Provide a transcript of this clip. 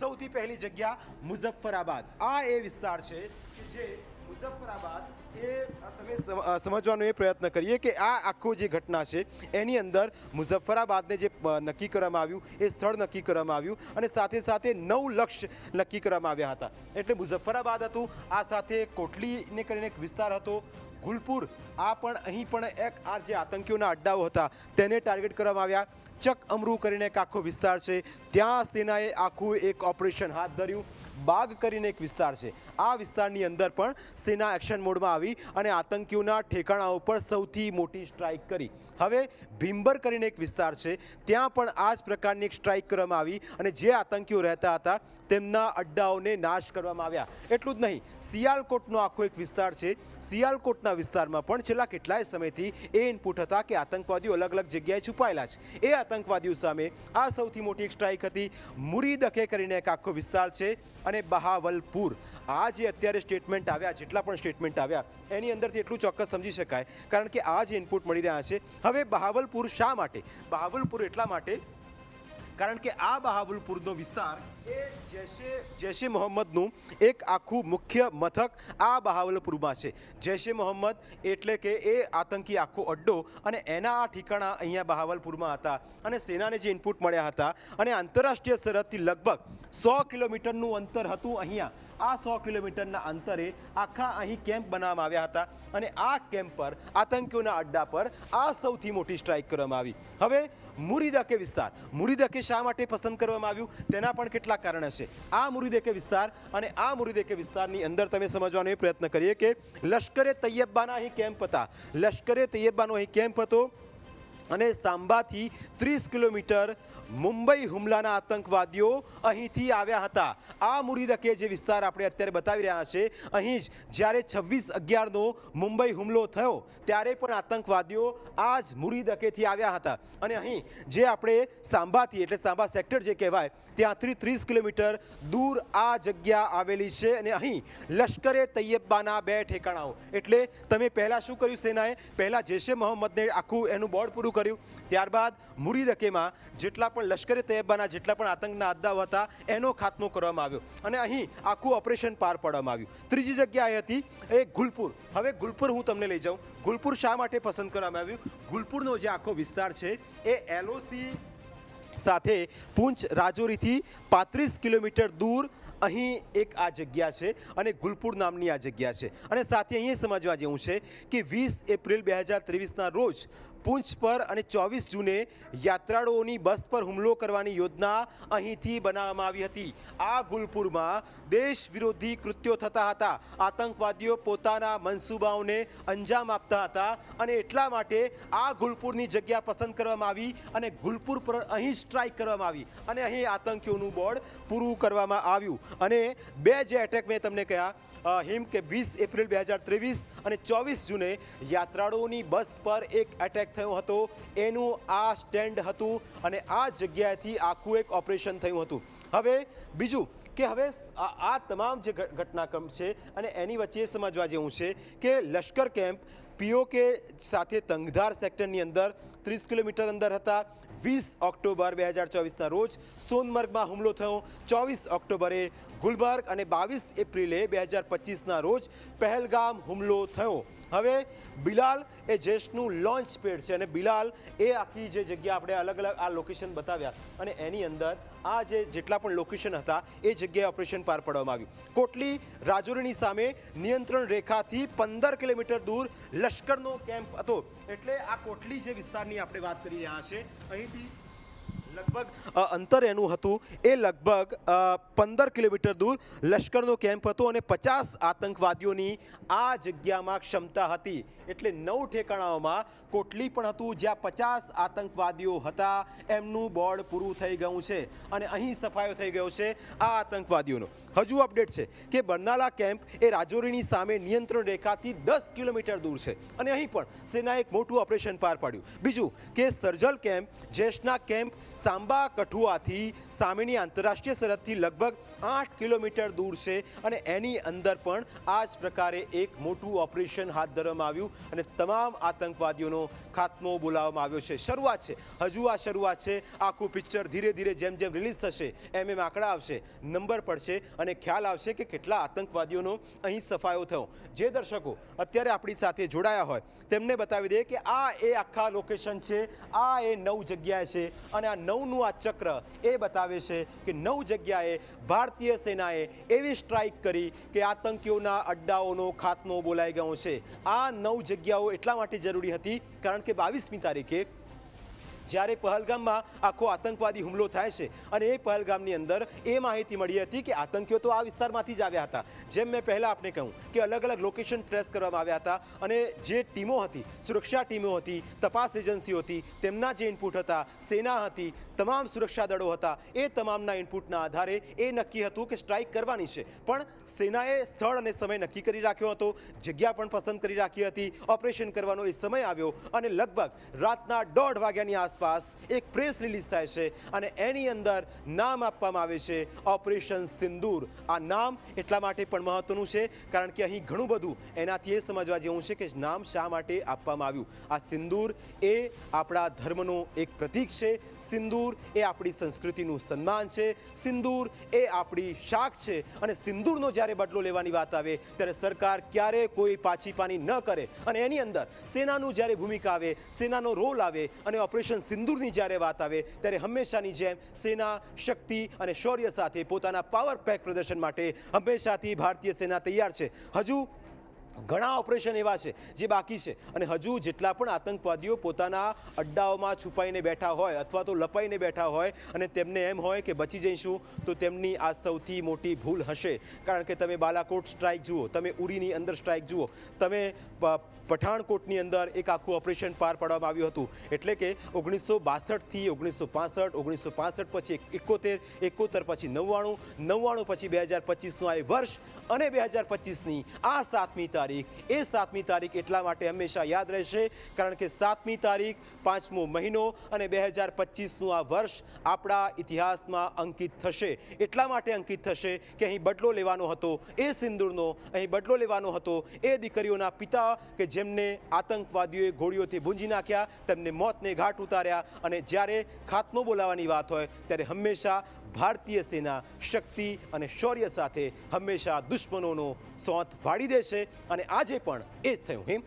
સૌથી પહેલી જગ્યા મુઝફ્ફરાબાદ. આ એ વિસ્તાર છે કે જે મુઝફ્ફરાબાદ એ તમે સમ- સમજવાનો એ પ્રયત્ન કરીએ કે આ આખો જે ઘટના છે, એની અંદર મુઝફ્ફરાબાદને જે નક્કી કરવામાં આવ્યું, એ સ્થળ નક્કી કરવામાં આવ્યું અને સાથે સાથે નવ લક્ષ્ય નક્કી કરવામાં આવ્યા હતા. એટલે મુઝફ્ફરાબાદ હતું, આ સાથે કોટલીને કરીને એક વિસ્તાર હતો ગુલપુર, આ પણ અહીં પણ એક આ જે આતંકીઓના અડ્ડાઓ હતા, તેને ટાર્ગેટ કરવામાં આવ્યા. ચક અમરૂ કરીને એક આખો વિસ્તાર છે. ત્યાં સેનાએ આખું એક ઓપરેશન હાથ ધર્યું. બાગ કરીને એક વિસ્તાર છે. આ વિસ્તારની અંદર પણ સેના એક્શન મોડમાં આવી અને આતંકીઓના ઠેકાણા ઉપર સૌથી મોટી સ્ટ્રાઇક કરી. હવે ભીંબર કરીને એક વિસ્તાર છે. ત્યાં પણ આ જ પ્રકારની એક સ્ટ્રાઇક કરવામાં આવી અને જે આતંકીઓ રહેતા હતા તેમના અડ્ડાઓને નાશ કરવામાં આવ્યા. એટલું જ નહીં, સિયાલકોટનો આખો એક વિસ્તાર છે. સિયાલકોટના વિસ્તારમાં પણ છેલ્લા કેટલાય સમયથી એ ઇનપુટ હતા કે આતંકવાદીઓ અલગ અલગ જગ્યાએ છુપાયેલા છે. એ આતંકવાદીઓ સામે આ સૌથી મોટી એક સ્ટ્રાઇક હતી. મુરીદકે કરીને એક આખો વિસ્તાર છે. અને બહાવલપુર. આ જે અત્યારે સ્ટેટમેન્ટ આવ્યા, જેટલા પણ સ્ટેટમેન્ટ આવ્યા, એની અંદરથી એટલું ચોક્કસ સમજી શકાય, કારણ કે આ જે ઇનપુટ મળી રહ્યા છે. હવે બહાવલપુર શા માટે? બહાવલપુર એટલા માટે કારણ કે આ બહાવલપુરનો વિસ્તાર એ જૈશે જૈશે મોહમ્મદનું એક આખું મુખ્ય મથક આ બહાવલપુરમાં છે. જૈશે મોહમ્મદ એટલે કે એ આતંકી આખો અડ્ડો અને એના આ ઠિકાણા અહીંયા બહાવલપુરમાં હતા અને સેનાને જે ઇનપુટ મળ્યા હતા અને આંતરરાષ્ટ્રીય સરહદથી લગભગ સો કિલોમીટરનું અંતર હતું અહીંયા. આ સો કિલોમીટરના અંતરે આખા અહીં કેમ્પ બનાવવામાં આવ્યા હતા અને આ કેમ્પ પર આતંકીઓના અડ્ડા પર આ સૌથી મોટી સ્ટ્રાઇક કરવામાં આવી. હવે મુરીદકે વિસ્તાર? મુરીદકે શા માટે પસંદ કરવામાં આવ્યું? તેના પણ કેટલાક કારણ હશે. આ મુરીદેકે વિસ્તાર અને આ મુરીદેકે વિસ્તારની અંદર તમે સમજવાનો એ પ્રયત્ન કરીએ કે લશ્કરે તૈયબાના અહીં કેમ્પ હતા. લશ્કરે તૈયબાનો અહીં કેમ્પ હતો. અને સાંબાથી ત્રીસ કિલોમીટર મુંબઈ હુમલાના આતંકવાદીઓ અહીંથી આવ્યા હતા. આ મુરીદકે જે વિસ્તાર આપણે અત્યારે બતાવી રહ્યા છે, અહીં જ જ્યારે છવ્વીસ અગિયારનો મુંબઈ હુમલો થયો, ત્યારે પણ આતંકવાદીઓ આ જ મુરીદકેથી આવ્યા હતા. અને અહીં જે આપણે સાંબાથી, એટલે સાંબા સેક્ટર જે કહેવાય, ત્યાંથી ત્રીસ કિલોમીટર દૂર આ જગ્યા આવેલી છે અને અહીં લશ્કરે તૈયબાના બે ઠેકાણાઓ. એટલે તમે પહેલાં શું કર્યું સેનાએ? પહેલાં જૈશે મોહમ્મદને આખું એનું બોર્ડ પૂરું કર્યું. ત્યારબાદ મુરીદકેમાં જેટલા પણ લશ્કરે તૈયબાના જેટલા પણ આતંકના અદ્દાઓ હતા, એનો ખાત્મો કરવામાં આવ્યો. અને અહીં આખું ઓપરેશન પાર પાડવામાં આવ્યું. ત્રીજી જગ્યાએ હતી એ ગુલપુર. હવે ગુલપુર હું તમને લઈ જાઉં. ગુલપુર શા માટે પસંદ કરવામાં આવ્યું? ગુલપુરનો જે આખો વિસ્તાર છે, એ એલઓસી સાથે પૂંચ રાજોરીથી પાંત્રીસ કિલોમીટર દૂર અહીં એક આ જગ્યા છે અને ગુલપુર નામની આ જગ્યા છે. અને સાથે અહીંયા સમજવા જેવું છે કે વીસ એપ્રિલ બે હજાર ત્રેવીસના રોજ પૂંછ પર અને ચોવીસ જૂને યાત્રાળુઓની બસ પર હુમલો કરવાની યોજના અહીંથી બનાવવામાં આવી હતી. આ ગુલપુરમાં દેશ વિરોધી કૃત્યો થતા હતા. આતંકવાદીઓ પોતાના મનસૂબાઓને અંજામ આપતા હતા અને એટલા માટે આ ગુલપુરની જગ્યા પસંદ કરવામાં આવી અને ગુલપુર પર અહીં સ્ટ્રાઇક કરવામાં આવી. અને અહીં આતંકીઓનું બોર્ડ પૂરું કરવામાં આવ્યું. અને બે જે એટેક મેં તમને કહ્યા હિમ કે વીસ એપ્રિલ બે હજાર ત્રેવીસ અને ચોવીસ જૂને યાત્રાળુઓની બસ પર એક એટેક થયો હતો. એનું આ સ્ટેન્ડ હતું અને આ જગ્યાએથી આખું એક ઓપરેશન થયું હતું. હવે બીજું કે હવે આ તમામ જે ઘટનાક્રમ છે અને એની વચ્ચે સમજવા જેવું છે કે લશ્કર કેમ્પ પીઓકે સાથે તંગધાર સેક્ટરની અંદર ત્રીસ કિલોમીટર અંદર હતા. વીસ ઓક્ટોબર બે હજાર ચોવીસના રોજ સોનમર્ગમાં હુમલો થયો. ચોવીસ ઓક્ટોબરે ગુલબર્ગ અને બાવીસ એપ્રિલે બે હજાર પચીસના રોજ પહેલગામ હુમલો થયો. હવે બિલાલ એ જેશનું લોન્ચ પેડ છે અને બિલાલ એ આખી જે જગ્યા આપણે અલગ અલગ આ લોકેશન બતાવ્યા અને એની અંદર આ જે જેટલા પણ લોકેશન હતા એ જગ્યાએ ઓપરેશન પાર પાડવામાં આવ્યું. કોટલી રાજૌરીની સામે નિયંત્રણ રેખાથી પંદર કિલોમીટર દૂર લશ્કરનો કેમ્પ હતો. એટલે આ કોટલી જે વિસ્તારની આપણે વાત કરી રહ્યા છે, અહીંથી લગભગ અંતર એનું હતું. એ લગભગ પંદર કિલોમીટર દૂર લશ્કરનો કેમ્પ હતો અને પચાસ આતંકવાદીઓની આ જગ્યામાં ક્ષમતા હતી. એટલે નવ ઠેકાણાઓમાં કોટલી પણ હતું, જ્યાં પચાસ આતંકવાદીઓ હતા. એમનું બોર્ડ પૂરું થઈ ગયું છે અને અહીં સફાયો થઈ ગયો છે આ આતંકવાદીઓનો. હજુ અપડેટ છે કે બરનાલા કેમ્પ એ રાજૌરીની સામે નિયંત્રણ રેખાથી દસ કિલોમીટર દૂર છે અને અહીં પણ સેનાએ એક મોટું ઓપરેશન પાર પાડ્યું. બીજું કે સર્જલ કેમ્પ, જેશના કેમ્પ સાંબા કઠુઆથી સામેની આંતરરાષ્ટ્રીય સરહદથી લગભગ આઠ કિલોમીટર દૂર છે અને એની અંદર પણ આ જ પ્રકારે એક મોટું ઓપરેશન હાથ ધરવામાં આવ્યું અને તમામ આતંકવાદીઓનો ખાત્મો બોલાવવામાં આવ્યો છે. શરૂઆત છે. હજુ આ શરૂઆત છે. આખું પિક્ચર ધીરે ધીરે જેમ જેમ રિલીઝ થશે, એમ એમ આંકડા આવશે, નંબર પડશે અને ખ્યાલ આવશે કે કેટલા આતંકવાદીઓનો અહીં સફાયો થયો. જે દર્શકો અત્યારે આપણી સાથે જોડાયા હોય, તેમને બતાવી દે કે આ એ આખા લોકેશન છે, આ એ નવ જગ્યાએ છે અને આ નવનું આ ચક્ર એ બતાવે છે કે નવ જગ્યાએ ભારતીય સેનાએ એવી સ્ટ્રાઇક કરી કે આતંકીઓના અડ્ડાઓનો ખાત્મો બોલાઈ ગયો છે. આ નવ જગ્યાઓ એટલા માટે જરૂરી હતી કારણ કે બાવીસમી તારીખે જ્યારે પહલગામમાં આખો આતંકવાદી હુમલો થાય છે અને એ પહલગામની અંદર એ માહિતી મળી હતી કે આતંકીઓ તો આ વિસ્તારમાંથી જ આવ્યા હતા. જેમ મેં પહેલાં આપને કહ્યું કે અલગ અલગ લોકેશન ટ્રેસ કરવામાં આવ્યા હતા અને જે ટીમો હતી, સુરક્ષા ટીમો હતી, તપાસ એજન્સીઓ હતી, તેમના જે ઇનપુટ હતા, સેના હતી, તમામ સુરક્ષા દળો હતા, એ તમામના ઇનપુટના આધારે એ નક્કી હતું કે સ્ટ્રાઇક કરવાની છે. પણ સેનાએ સ્થળ અને સમય નક્કી કરી રાખ્યો હતો, જગ્યા પણ પસંદ કરી રાખી હતી ઓપરેશન કરવાનો એ સમય આવ્યો અને લગભગ રાતના દોઢ વાગ્યાની આસપાસ એક પ્રેસ રિલીઝ થાય છે અને એની અંદર નામ આપવામાં આવે છે ઓપરેશન સિંદૂર આ નામ એટલા માટે પણ મહત્વનું છે, કારણ કે અહીં ઘણું બધું એનાથી એ સમજવા જેવું છે કે નામ શા માટે આપવામાં આવ્યું. આ સિંદૂર એ આપણા ધર્મનું એક પ્રતીક છે સિંદૂર એ આપણી સંસ્કૃતિનું સન્માન છે સિંદૂર એ આપણી શાખ છે અને સિંદૂરનો જ્યારે બદલો લેવાની વાત આવે, ત્યારે સરકાર ક્યારે કોઈ પાછી પાની ન કરે. અને એની અંદર સેનાનું જ્યારે ભૂમિકા આવે, સેનાનો રોલ આવે અને ઓપરેશન સિંદૂરની જ્યારે વાત આવે, ત્યારે હંમેશાની જેમ સેના, શક્તિ અને શૌર્ય સાથે પોતાના પાવર પેક પ્રદર્શન માટે હંમેશાથી ભારતીય સેના તૈયાર છે. હજુ ઘણા ઓપરેશન એવા છે જે બાકી છે અને હજુ જેટલા પણ આતંકવાદીઓ પોતાના અડ્ડાઓમાં છુપાઈને બેઠા હોય અથવા તો લપાઈને બેઠા હોય અને તેમને એમ હોય કે બચી જઈશું, તો તેમની આ સૌથી મોટી ભૂલ હશે. કારણ કે તમે બાલાકોટ સ્ટ્રાઇક જુઓ, તમે ઉરીની અંદર સ્ટ્રાઇક જુઓ, તમે પઠાણકોટની અંદર એક આખું ઓપરેશન પાર પાડવામાં આવ્યું હતું. એટલે કે ઓગણીસો બાસઠથી ઓગણીસો પાસઠ ઓગણીસો પાસઠ પછી એકોતેર એકોતેર પછી નવ્વાણું નવ્વાણું પછી બે હજાર પચીસનું આ વર્ષ અને બે હજાર પચીસની આ સાતમી તારીખ. એ સાતમી તારીખ એટલા માટે હંમેશા યાદ રહેશે, કારણ કે સાતમી તારીખ પાંચમો મહિનો અને બે હજાર પચીસનું આ વર્ષ આપણા ઇતિહાસમાં અંકિત થશે. એટલા માટે અંકિત થશે કે અહીં બદલો લેવાનો હતો, એ સિંદૂરનો અહીં બદલો લેવાનો હતો, એ દીકરીઓના પિતા કે જેમને આતંકવાદીઓએ ગોળીઓથી ભૂંજી નાખ્યા, તેમને મોતને ઘાટ ઉતાર્યા અને જ્યારે ખાત્મો બોલાવવાની વાત હોય, ત્યારે હંમેશા ભારતીય સેના શક્તિ અને શૌર્ય સાથે હંમેશા દુશ્મનોનો સોંત વાળી દેશે અને આજે પણ એ જ થયું. હિમ